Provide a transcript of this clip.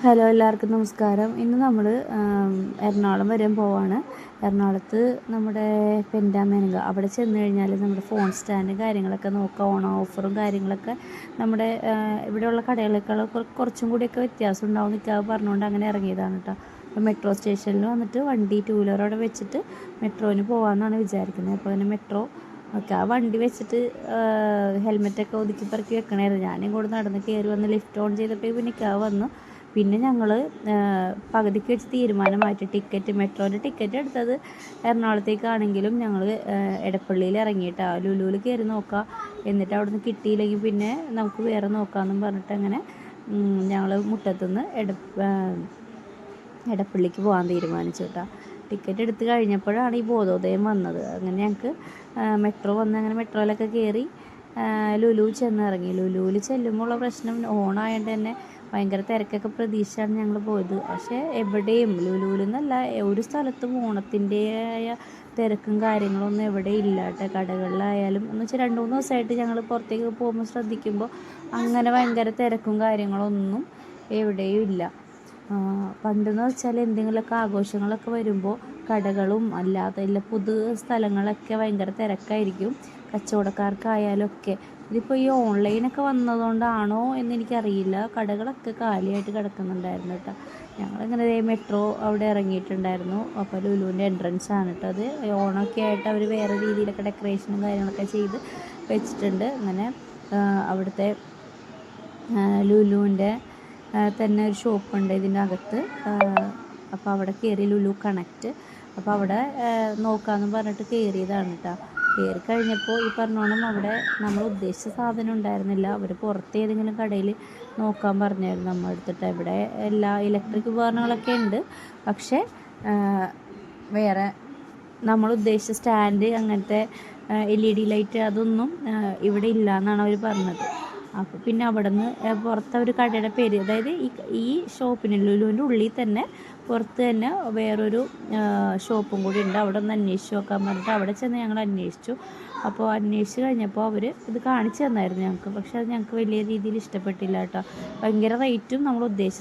Hello എല്ലാവർക്കും നമസ്കാരം. ഇന്ന് നമ്മൾ എറണാകുളം വരെ പോവാണ്. എറണാകുളത്ത് നമ്മുടെ പെൻഡാമേനക അവിടെ ചെന്ന് കഴിഞ്ഞാൽ നമ്മുടെ ഫോൺ സ്റ്റാൻഡ് കാര്യങ്ങളൊക്കെ നോക്കാം ഓണ ഓഫറും കാര്യങ്ങളൊക്കെ നമ്മുടെ ഇവിടെയുള്ള കടകളേക്കാൾ കുറച്ചും കൂടിയൊക്കെ വ്യത്യാസം ഉണ്ടാവും നിൽക്കാതെ പറഞ്ഞുകൊണ്ട് അങ്ങനെ ഇറങ്ങിയതാണ് കേട്ടോ അപ്പോൾ മെട്രോ സ്റ്റേഷനിൽ വന്നിട്ട് വണ്ടി ടൂ വീലർ അവിടെ വെച്ചിട്ട് മെട്രോയിന് പോകാമെന്നാണ് വിചാരിക്കുന്നത് അപ്പോൾ അങ്ങനെ മെട്രോ ഓക്കെ ആ വണ്ടി വെച്ചിട്ട് ഹെൽമെറ്റൊക്കെ ഒതുക്കി പെറുക്കി വെക്കണമായിരുന്നു ഞാനും കൂടെ നടന്ന് കയറി വന്ന് ലിഫ്റ്റ് ഓൺ ചെയ്തപ്പോൾ പിന്നെ നിൽക്കാതെ വന്നു. പിന്നെ ഞങ്ങൾ പകുതിക്ക് വെച്ച് തീരുമാനമായിട്ട് ടിക്കറ്റ് മെട്രോന്റെ ടിക്കറ്റ് എടുത്തത് എറണാകുളത്തേക്കാണെങ്കിലും ഞങ്ങൾ എടപ്പള്ളിയിൽ ഇറങ്ങിയിട്ട്. ലുലുവിൽ കയറി നോക്കാം. എന്നിട്ട് അവിടെ നിന്ന് കിട്ടിയില്ലെങ്കിൽ പിന്നെ നമുക്ക് വേറെ നോക്കാമെന്നും പറഞ്ഞിട്ട് അങ്ങനെ ഞങ്ങൾ മുട്ടത്തുനിന്ന് എട എടപ്പള്ളിക്ക് പോകാൻ തീരുമാനിച്ചു കേട്ടോ ടിക്കറ്റ് എടുത്ത് കഴിഞ്ഞപ്പോഴാണ് ഈ ബോധോദയം വന്നത്. അങ്ങനെ ഞങ്ങൾക്ക് മെട്രോ വന്ന് അങ്ങനെ മെട്രോയിലൊക്കെ കയറി ലുലു ചെന്നിറങ്ങി. ലുലുവിൽ ചെല്ലുമ്പോൾ ഉള്ള പ്രശ്നം ഓണായതുകൊണ്ട് തന്നെ ഭയങ്കര തിരക്കൊക്കെ പ്രതീക്ഷിച്ചാണ് ഞങ്ങൾ പോയത്. പക്ഷേ എവിടെയും ലുലുവിൽ നിന്നല്ല ഒരു സ്ഥലത്തും ഓണത്തിന്റെതായ തിരക്കും കാര്യങ്ങളൊന്നും എവിടെ ഇല്ല കേട്ടോ. കടകളിലായാലും എന്ന് വെച്ചാൽ രണ്ട് മൂന്ന് ദിവസമായിട്ട് ഞങ്ങൾ പുറത്തേക്ക് പോകുമ്പോൾ ശ്രദ്ധിക്കുമ്പോൾ അങ്ങനെ ഭയങ്കര തിരക്കും കാര്യങ്ങളൊന്നും എവിടെയും ഇല്ല. പണ്ടെന്ന് വെച്ചാൽ എന്തെങ്കിലുമൊക്കെ ആഘോഷങ്ങളൊക്കെ വരുമ്പോൾ കടകളും അല്ലാതെ ഇല്ല പുതു സ്ഥലങ്ങളൊക്കെ ഭയങ്കര തിരക്കായിരിക്കും. കച്ചവടക്കാർക്കായാലും ഒക്കെ ഇതിപ്പോൾ ഈ ഓൺലൈനൊക്കെ വന്നതുകൊണ്ടാണോ എന്ന് എനിക്കറിയില്ല. കടകളൊക്കെ കാലിയായിട്ട് കിടക്കുന്നുണ്ടായിരുന്നു കേട്ടോ. ഞങ്ങളിങ്ങനെ മെട്രോ അവിടെ ഇറങ്ങിയിട്ടുണ്ടായിരുന്നു. അപ്പോൾ ലുലുവിന്റെ എൻട്രൻസ് ആണ് കേട്ടോ അത്. ഓണമൊക്കെ ആയിട്ട് അവർ വേറെ രീതിയിലൊക്കെ ഡെക്കറേഷനും കാര്യങ്ങളൊക്കെ ചെയ്ത് വെച്ചിട്ടുണ്ട്. അങ്ങനെ അവിടുത്തെ ലുലുവിന്റെ തന്നെ ഒരു ഷോപ്പുണ്ട് ഇതിന്റെ അകത്ത് അപ്പോൾ അവിടെ കയറി ലുലു കണക്റ്റ് അപ്പോൾ അവിടെ നോക്കാമെന്ന് പറഞ്ഞിട്ട് കയറിയതാണ് കേട്ടോ കയറി കഴിഞ്ഞപ്പോൾ ഈ പറഞ്ഞോണം അവിടെ നമ്മൾ ഉദ്ദേശിച്ച സാധനം ഉണ്ടായിരുന്നില്ല. അവർ പുറത്ത് ഏതെങ്കിലും കടയിൽ നോക്കാൻ പറഞ്ഞായിരുന്നു നമ്മൾ എടുത്തിട്ട് ഇവിടെ എല്ലാ ഇലക്ട്രിക് ഉപകരണങ്ങളൊക്കെ ഉണ്ട്. പക്ഷേ വേറെ നമ്മൾ ഉദ്ദേശിച്ച സ്റ്റാൻഡ് അങ്ങനത്തെ എൽ ഇ ഡി ലൈറ്റ് അതൊന്നും ഇവിടെ ഇല്ല എന്നാണ് അവർ പറഞ്ഞത്. അപ്പോൾ പിന്നെ അവിടെ നിന്ന് പുറത്തെ ഒരു കടയുടെ പേര് അതായത് ഈ ഈ ഷോപ്പിന് ഉള്ളിൽ തന്നെ പുറത്ത് തന്നെ വേറൊരു ഷോപ്പും കൂടി ഉണ്ട്. അവിടെ ഒന്ന് അന്വേഷിച്ച് നോക്കാൻ പറഞ്ഞിട്ട് അവിടെ ചെന്ന് ഞങ്ങൾ അന്വേഷിച്ചു. അപ്പോൾ അന്വേഷിച്ച് കഴിഞ്ഞപ്പോൾ അവർ ഇത് കാണിച്ചു തന്നായിരുന്നു ഞങ്ങൾക്ക്. പക്ഷേ അത് ഞങ്ങൾക്ക് വലിയ രീതിയിൽ ഇഷ്ടപ്പെട്ടില്ല കേട്ടോ. ഭയങ്കര റേറ്റും നമ്മൾ ഉദ്ദേശിച്ച